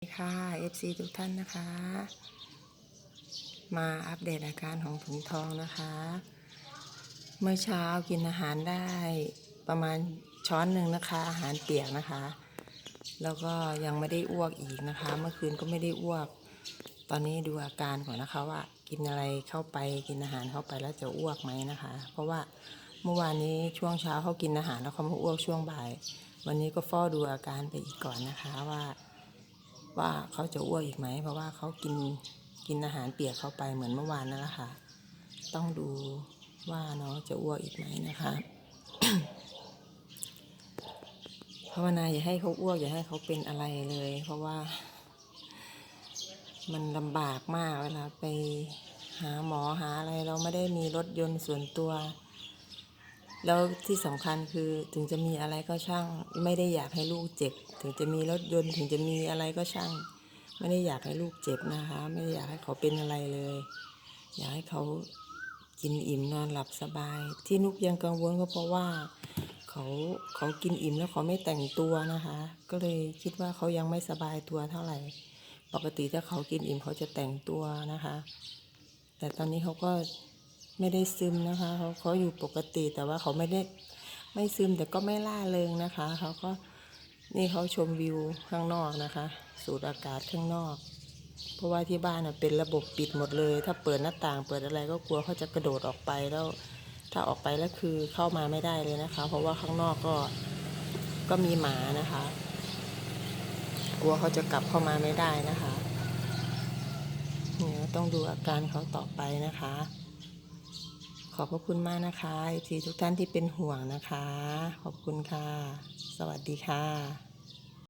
สวัสดีค่ะ FC ทุกท่านนะคะ มาอัปเดตอาการของถุงทองนะคะ เมื่อเช้ากินอาหารได้ประมาณช้อนหนึ่งนะคะ อาหารเปียกนะคะ แล้วก็ยังไม่ได้อ้วกอีกนะคะ เมื่อคืนก็ไม่ได้อ้วก ตอนนี้ดูอาการก่อนนะคะว่ากินอะไรเข้าไปกินอาหารเข้าไปแล้วจะอ้วกไหมนะคะ เพราะว่าเมื่อวานนี้ช่วงเช้าเขากินอาหารแล้วเขามาอ้วกช่วงบ่าย วันนี้ก็เฝ้าดูอาการไปอีกก่อนนะคะว่า ว่าเขาจะอ้วกอีกไหม เพราะว่าเขากินกินอาหารเปียกเข้าไปเหมือนเมื่อวานนั่นแหละค่ะ ต้องดูว่าน้องจะอ้วกอีกไหมนะคะภาวนาอย่าให้เขาอ้วกอย่าให้เขาเป็นอะไรเลย เพราะว่า มันลำบากมากเวลาไปหาหมอหาอะไรเราไม่ได้มีรถยนต์ส่วนตัว แล้วที่สำคัญคือถึงจะมีอะไรก็ช่าง ไม่ได้อยากให้ลูกเจ็บ ถึงจะมีรถยนต์ถึงจะมีอะไรก็ช่าง ไม่ได้อยากให้ลูกเจ็บนะคะ ไม่ได้อยากให้เขาเป็นอะไรเลย อยากให้เขากินอิ่มนอนหลับสบาย ที่นุกยังกังวลก็เพราะว่า เขาเขากินอิ่มแล้วเขาไม่แต่งตัวนะคะ ก็เลยคิดว่าเขายังไม่สบายตัวเท่าไหร่ ปกติถ้าเขากินอิ่มเขาจะแต่งตัวนะคะ แต่ตอนนี้เขาก็ ไม่ได้ซึมนะคะ เขาเขาอยู่ปกติแต่ว่าเขาไม่ได้ไม่ซึมแต่ก็ไม่ล่าเริงนะคะ เขาก็นี่เขาชมวิวข้างนอกนะคะ สูดอากาศข้างนอก เพราะว่าที่บ้านเป็นระบบปิดหมดเลย ถ้าเปิดหน้าต่าง เปิดอะไรก็กลัวเขาจะกระโดดออกไปแล้ว ถ้าออกไปแล้วคือเข้ามาไม่ได้เลยนะคะ เพราะว่าข้างนอกก็ก็มีหมานะคะ กลัวเขาจะกลับเข้ามาไม่ได้นะคะเนี่ยต้องดูอาการเขาต่อไปนะคะ อบพระคุณมากนะคะทีทุกท่านที่เป็นห่วงนะคะ ขอบคุณค่ะ สวัสดีค่ะ